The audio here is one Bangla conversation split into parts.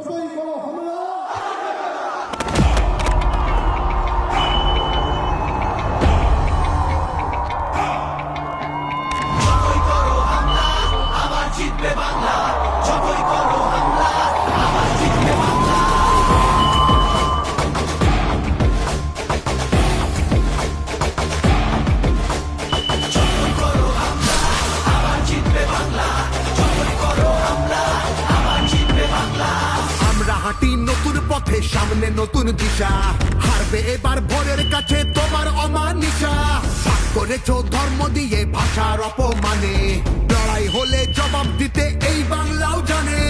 যতই বড় আমরা হাঁটি নতুন পথে, সামনে নতুন দিশা। হারবে এবার ভোরের কাছে তোমার অমানিশা। ভাগ করেছ ধর্ম দিয়ে ভাষার অপমানে। লড়াই হলে জবাব দিতে এই বাংলাও জানে।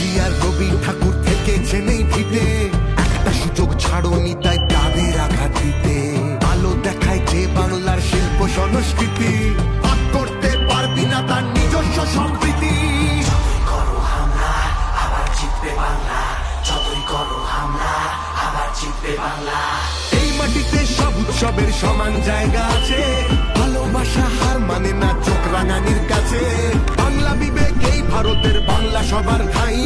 নেতাজি আর রবি ঠাকুর থেকে নেই ভিটে একটা সুযোগ ছাড়নি তাই তাদের আঘাত দিতে। আলো দেখায় যে বাংলার শিল্প সংস্কৃতি। ভাগ করতে পারবি না তার নিজস্ব সম্প্রীতি। এই মাটিতে সব উৎসবের সমান জায়গা আছে। ভালোবাসা হার মানে না চোখ রাঙানির কাছে। বাংলা বিবেক এই বাংলা সবার ঠাই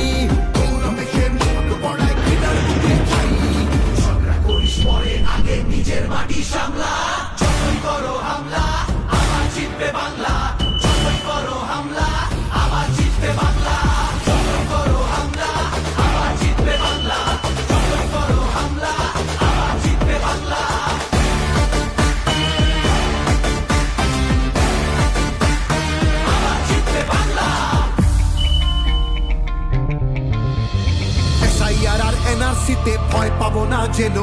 এনআরসিতে ভয় পাবো না যেন।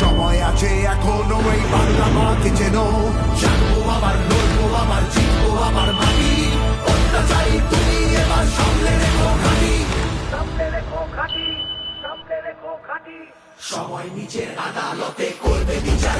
সময় আছে এখনও, এই বাংলা মাকে যেন। জানব আবার, লড়বো আবার, জিতবো আবার মাটি। অত্যাচারী তুমি এবার রেখো খাটি রেখো খাটি রেখো খাটি সময় নিচের আদালতে করবে বিচার।